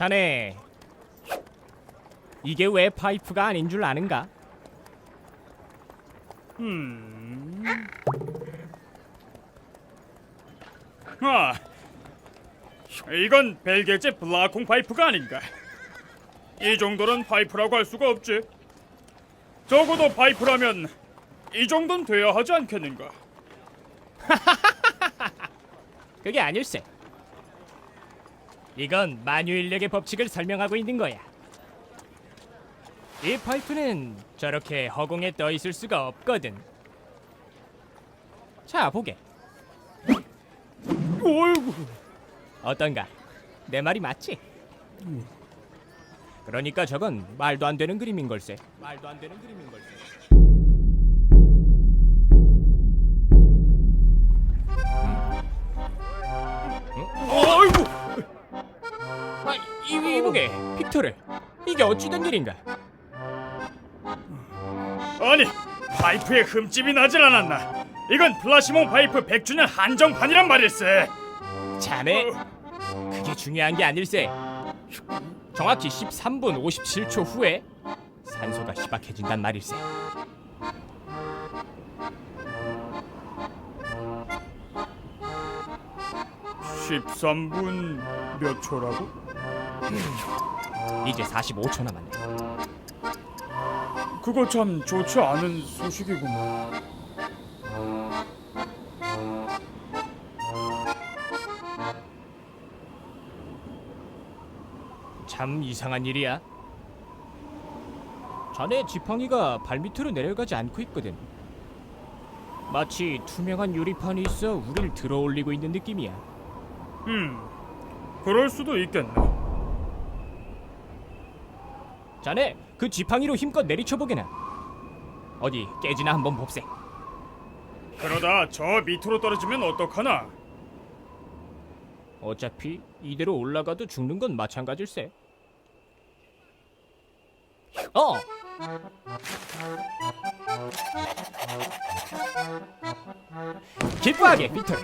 자네 이게 왜 파이프가 아닌 줄 아는가? 음. 아, 이건 벨게제 블라콩 파이프가 아닌가? 이 정도는 파이프라고 할 수가 없지. 적어도 파이프라면 이 정도는 돼야 하지 않겠는가? 그게 아닐세. 이건 만유 인력의 법칙을 설명하고 있는 거야. 이 파이프는 저렇게 허공에 떠 있을 수가 없거든. 자, 보게. 어이구, 어떤가? 내 말이 맞지? 그러니까 저건 말도 안 되는 그림인 걸세. 말도 안 되는 그림인 걸세. 어찌된 일인가? 아니 파이프에 흠집이 나질 않았나? 이건 플라시몬 파이프 100주년 한정판이란 말일세. 자네, 그게 중요한 게 아닐세. 정확히 13분 57초 후에 산소가 희박해진단 말일세. 13분 몇 초라고? 이제 45초 남았네. 그거 참 좋지 않은 소식이구만. 참 이상한 일이야. 자네 지팡이가 발밑으로 내려가지 않고 있거든. 마치 투명한 유리판이 있어 우릴 들어올리고 있는 느낌이야. 음, 그럴 수도 있겠네. 자네 그 지팡이로 힘껏 내리쳐 보게나. 어디 깨지나 한번 봅세. 그러다 저 밑으로 떨어지면 어떡하나? 어차피 이대로 올라가도 죽는 건 마찬가지일세. 어. 기뻐하게 피터.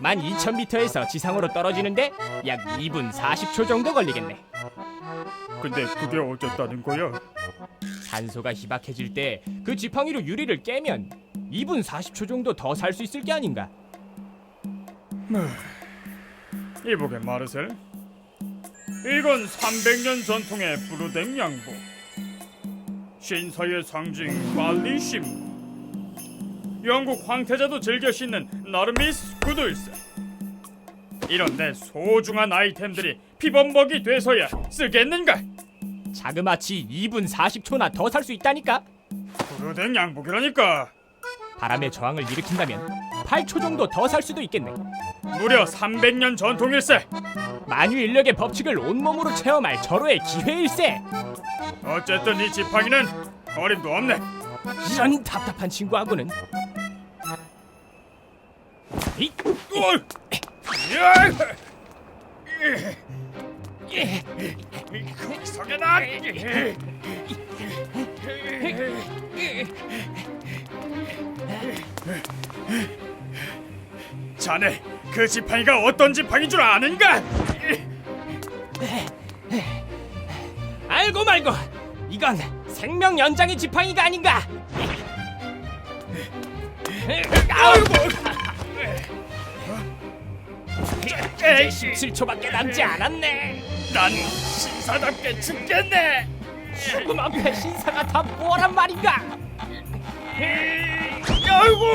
12,000m에서 지상으로 떨어지는데 약 2분 40초 정도 걸리겠네. 근데 그게 어쨌다는 거야? 산소가 희박해질 때 그 지팡이로 유리를 깨면 2분 40초 정도 더 살 수 있을 게 아닌가? 이보게 마르셀. 이건 300년 전통의 부르댕 양복. 신사의 상징 말리심. 영국 황태자도 즐겨 신는 나르미스 구두일세. 이런 내 소중한 아이템들이 피범벅이 돼서야 쓰겠는가? 자그마치 2분 40초나 더 살 수 있다니까? 부르댕 양복이라니까. 바람의 저항을 일으킨다면 8초 정도 더 살 수도 있겠네. 무려 300년 전통일세. 만유 인력의 법칙을 온몸으로 체험할 절호의 기회일세. 어쨌든 이 지팡이는 어림도 없네. 이런 답답한 친구하고는 이, 어이! 야! 예, 거기서게나! 자네 그 지팡이가 어떤 지팡인 줄 아는가? 알고 말고 이건 생명 연장의 지팡이가 아닌가? 아이고! 17초밖에 남지 않았네. 난 신사답게 죽겠네. 죽음 앞에 신사가 다 뭐란 말인가? 아이고!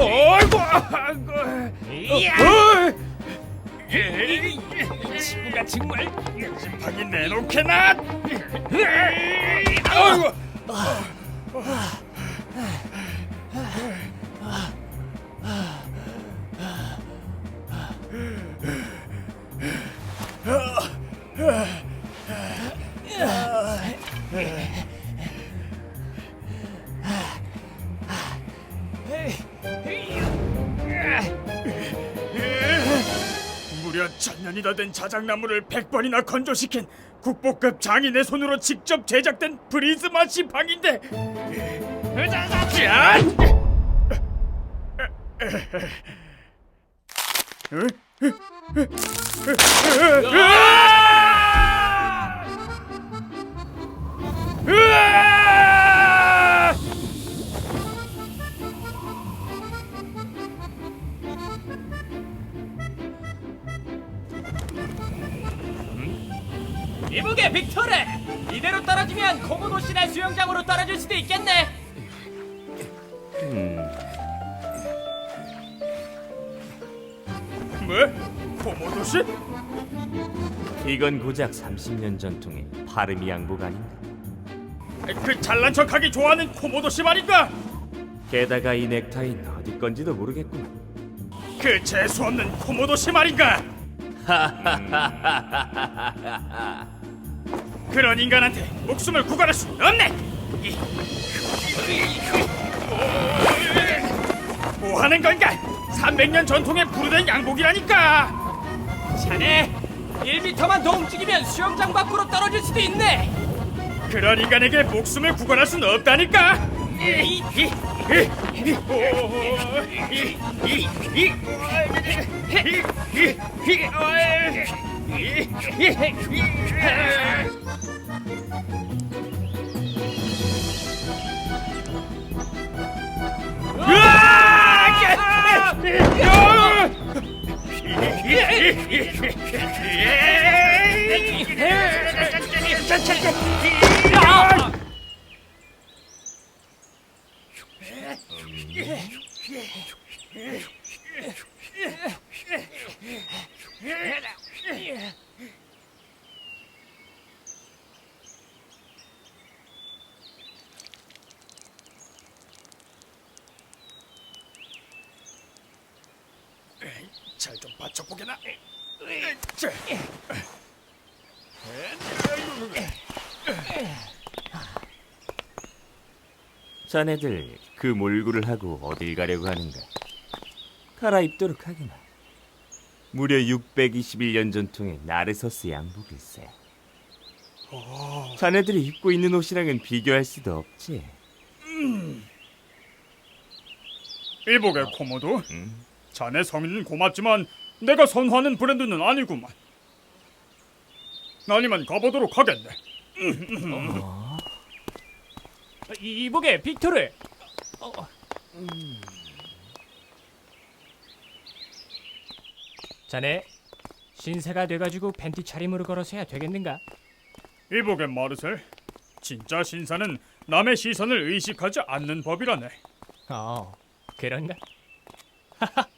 아이고! 아이고! 이 친구가 정말 지팡이 내놓게나! 아이고! 무려 천년이 더된 자작나무를 100번이나 건조시킨 국보급 장인의 손으로 직접 제작된 프리즈마 지팡인데 짠! 으 아! 이보게 빅토르! 이대로 떨어지면 코모도 씨네 수영장으로 떨어질 수도 있겠네. 뭐? 코모도시? 이건 고작 30년 전통의 파르미 양복 아닌가? 그 잘난 척하기 좋아하는 코모도시 말인가? 게다가 이 넥타이는 어디 건지도 모르겠구만. 그 재수 없는 코모도시 말인가? 그런 인간한테 목숨을 구걸할 수 없네. 뭐 하는 건가? 300년 전통의 부르된 양복이라니까. 자네 1미터만 더 움직이면 수영장 밖으로 떨어질 수도 있네. 그런 인간에게 목숨을 구걸할 수는 없다니까. 잘 좀 받쳐보게나. 자. 자네들 그 몰구를 하고 어딜 가려고 하는가? 갈아입도록 하게나. 무려 621년 전통의 나르서스 양복일세. 자네들이 입고 있는 옷이랑은 비교할 수도 없지. 이보게 코모도. 음? 자네 성의는 고맙지만 내가 선호하는 브랜드는 아니구만. 아니면 가보도록 하겠네. 이- 이보게 빅토르. 어, 자네 신세가 돼가지고 팬티 차림으로 걸어서야 되겠는가? 이보게 마르셀. 진짜 신사는 남의 시선을 의식하지 않는 법이라네. 어, 그런가?